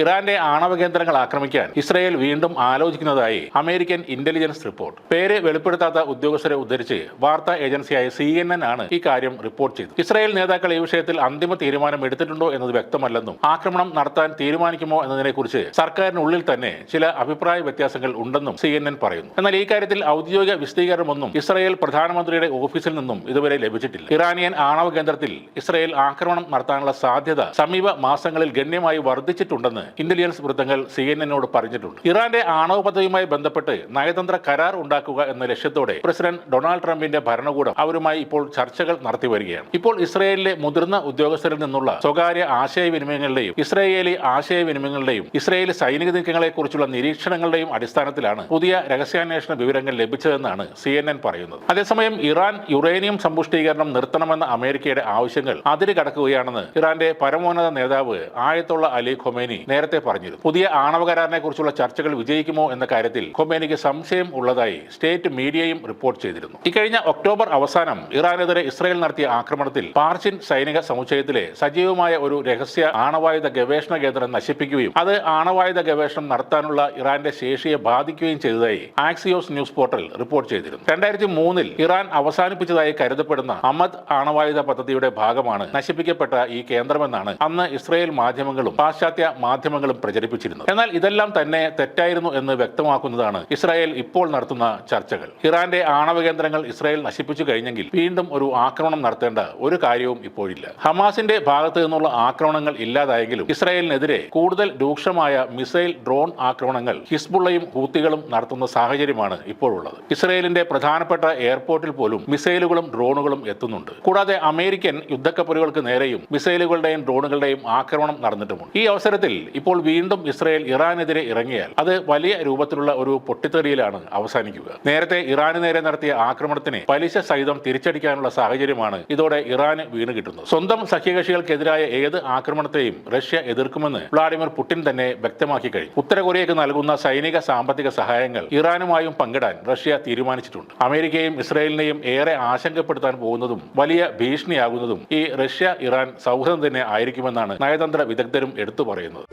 ഇറാന്റെ ആണവ കേന്ദ്രങ്ങൾ ആക്രമിക്കാൻ ഇസ്രായേൽ വീണ്ടും ആലോചിക്കുന്നതായി അമേരിക്കൻ ഇന്റലിജൻസ് റിപ്പോർട്ട്. പേര് വെളിപ്പെടുത്താത്ത ഉദ്യോഗസ്ഥരെ ഉദ്ധരിച്ച് വാർത്താ ഏജൻസിയായ സി എൻ എൻ ആണ് ഈ കാര്യം റിപ്പോർട്ട് ചെയ്തത്. ഇസ്രായേൽ നേതാക്കൾ ഈ വിഷയത്തിൽ അന്തിമ തീരുമാനം എടുത്തിട്ടുണ്ടോ എന്നത് വ്യക്തമല്ലെന്നും ആക്രമണം നടത്താൻ തീരുമാനിക്കുമോ എന്നതിനെക്കുറിച്ച് സർക്കാരിനുള്ളിൽ തന്നെ ചില അഭിപ്രായ വ്യത്യാസങ്ങൾ ഉണ്ടെന്നും സി എൻ എൻ പറയുന്നു. എന്നാൽ ഈ കാര്യത്തിൽ ഔദ്യോഗിക വിശദീകരണമൊന്നും ഇസ്രായേൽ പ്രധാനമന്ത്രിയുടെ ഓഫീസിൽ നിന്നും ഇതുവരെ ലഭിച്ചിട്ടില്ല. ഇറാനിയൻ ആണവ കേന്ദ്രത്തിൽ ഇസ്രായേൽ ആക്രമണം നടത്താനുള്ള സാധ്യത സമീപ മാസങ്ങളിൽ ഗണ്യമായി വർദ്ധിച്ചിട്ടുണ്ടെന്ന് ഇന്റലിജൻസ് വൃത്തങ്ങൾ സി എൻ എന്നോട് പറഞ്ഞിട്ടുണ്ട്. ഇറാന്റെ ആണവ പദ്ധതിയുമായി ബന്ധപ്പെട്ട് നയതന്ത്ര കരാർ ഉണ്ടാക്കുക എന്ന ലക്ഷ്യത്തോടെ പ്രസിഡന്റ് ഡൊണാൾഡ് ട്രംപിന്റെ ഭരണകൂടം അവരുമായി ഇപ്പോൾ ചർച്ചകൾ നടത്തി വരികയാണ്. ഇപ്പോൾ ഇസ്രയേലിലെ മുതിർന്ന ഉദ്യോഗസ്ഥരിൽ നിന്നുള്ള സ്വകാര്യ ആശയവിനിമയങ്ങളുടെയും ഇസ്രയേലി ആശയവിനിമയങ്ങളുടെയും ഇസ്രയേലി സൈനിക നീക്കങ്ങളെക്കുറിച്ചുള്ള നിരീക്ഷണങ്ങളുടെയും അടിസ്ഥാനത്തിലാണ് പുതിയ രഹസ്യാന്വേഷണ വിവരങ്ങൾ ലഭിച്ചതെന്നാണ് സി എൻ എൻ പറയുന്നത്. അതേസമയം ഇറാൻ യുറേനിയം സമ്പുഷ്ടീകരണം നിർത്തണമെന്ന അമേരിക്കയുടെ ആവശ്യങ്ങൾ അതിര് കടക്കുകയാണെന്ന് ഇറാന്റെ പരമോന്നത നേതാവ് ആയത്തുള്ള അലി ഖൊമേനി നേരത്തെ പറഞ്ഞിരുന്നു പുതിയ ആണവ കരാറിനെ കുറിച്ചുള്ള ചർച്ചകൾ വിജയിക്കുമോ എന്ന കാര്യത്തിൽ ഖൊമേനിക്ക് സംശയം ഉള്ളതായി സ്റ്റേറ്റ് മീഡിയയും റിപ്പോർട്ട് ചെയ്തിരുന്നു. ഇക്കഴിഞ്ഞ ഒക്ടോബർ അവസാനം ഇറാനെതിരെ ഇസ്രായേൽ നടത്തിയ ആക്രമണത്തിൽ പാർച്ചിൻ സൈനിക സമുച്ചയത്തിലെ സജീവമായ ഒരു രഹസ്യ ആണവായുധ ഗവേഷണ കേന്ദ്രം നശിപ്പിക്കുകയും അത് ആണവായുധ ഗവേഷണം നടത്താനുള്ള ഇറാന്റെ ശേഷിയെ ബാധിക്കുകയും ചെയ്തതായി ആക്സിയോസ് ന്യൂസ് പോർട്ടൽ റിപ്പോർട്ട് ചെയ്തിരുന്നു. രണ്ടായിരത്തി മൂന്നിൽ ഇറാൻ അവസാനിപ്പിച്ചതായി കരുതപ്പെടുന്ന അമദ് ആണവായുധ പദ്ധതിയുടെ ഭാഗമാണ് നശിപ്പിക്കപ്പെട്ട ഈ കേന്ദ്രമെന്നാണ് അന്ന് ഇസ്രായേൽ മാധ്യമങ്ങളും പാശ്ചാത്യ മാധ്യമങ്ങളും പ്രചരിപ്പിച്ചിരുന്നത്. എന്നാൽ ഇതെല്ലാം തന്നെ തെറ്റായിരുന്നു എന്ന് വ്യക്തമാക്കുന്നതാണ് ഇസ്രായേൽ ഇപ്പോൾ നടത്തുന്ന ചർച്ചകൾ. ഇറാന്റെ ആണവ കേന്ദ്രങ്ങൾ ഇസ്രായേൽ നശിപ്പിച്ചു കഴിഞ്ഞെങ്കിൽ വീണ്ടും ഒരു ആക്രമണം നടത്തേണ്ട ഒരു കാര്യവും ഇപ്പോഴില്ല. ഹമാസിന്റെ ഭാഗത്തു നിന്നുള്ള ആക്രമണങ്ങൾ ഇല്ലാതായെങ്കിലും ഇസ്രായേലിനെതിരെ കൂടുതൽ രൂക്ഷമായ മിസൈൽ ഡ്രോൺ ആക്രമണങ്ങൾ ഹിസ്ബുള്ളയും ഹൂത്തികളും നടത്തുന്ന സാഹചര്യമാണ് ഇപ്പോഴുള്ളത്. ഇസ്രായേലിന്റെ പ്രധാനപ്പെട്ട എയർപോർട്ടിൽ പോലും മിസൈലുകളും ഡ്രോണുകളും എത്തുന്നുണ്ട്. കൂടാതെ അമേരിക്കൻ യുദ്ധക്കപ്പലുകൾക്ക് നേരെയും മിസൈലുകളുടെയും ഡ്രോണുകളുടെയും ആക്രമണം നടന്നിട്ടുമുണ്ട്. ഈ അവസരത്തിൽ ഇപ്പോൾ വീണ്ടും ഇസ്രായേൽ ഇറാനെതിരെ ഇറങ്ങിയാൽ അത് വലിയ രൂപത്തിലുള്ള ഒരു പൊട്ടിത്തെറിയിലാണ് അവസാനിക്കുക. നേരത്തെ ഇറാന് നേരെ നടത്തിയ ആക്രമണത്തിന് പലിശ സഹിതം തിരിച്ചടിക്കാനുള്ള സാഹചര്യമാണ് ഇതോടെ ഇറാന് വീണ് കിട്ടുന്നത്. സ്വന്തം സഖ്യകക്ഷികൾക്കെതിരായ ഏത് ആക്രമണത്തെയും റഷ്യ എതിർക്കുമെന്ന് വ്ളാഡിമിർ പുടിൻ തന്നെ വ്യക്തമാക്കി കഴിഞ്ഞു. ഉത്തര കൊറിയയ്ക്ക് നൽകുന്ന സൈനിക സാമ്പത്തിക സഹായങ്ങൾ ഇറാനുമായും പങ്കിടാൻ റഷ്യ തീരുമാനിച്ചിട്ടുണ്ട്. അമേരിക്കയും ഇസ്രായേലിനെയും ഏറെ ആശങ്കപ്പെടുത്താൻ പോകുന്നതും വലിയ ഭീഷണിയാകുന്നതും ഈ റഷ്യ ഇറാൻ സൗഹൃദം തന്നെ ആയിരിക്കുമെന്നാണ് നയതന്ത്ര വിദഗ്ധരും എടുത്തു പറയുന്നത്.